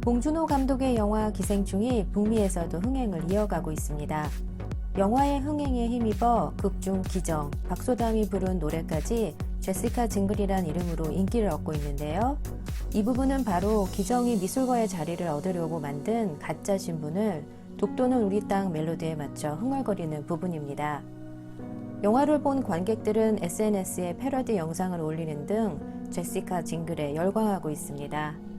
봉준호 감독의 영화 기생충이 북미에서도 흥행을 이어가고 있습니다. 영화의 흥행에 힘입어 극중 기정, 박소담이 부른 노래까지 제시카 징글이란 이름으로 인기를 얻고 있는데요. 이 부분은 바로 기정이 미술과의 자리를 얻으려고 만든 가짜 신분을 독도는 우리 땅 멜로디에 맞춰 흥얼거리는 부분입니다. 영화를 본 관객들은 SNS에 패러디 영상을 올리는 등 제시카 징글에 열광하고 있습니다.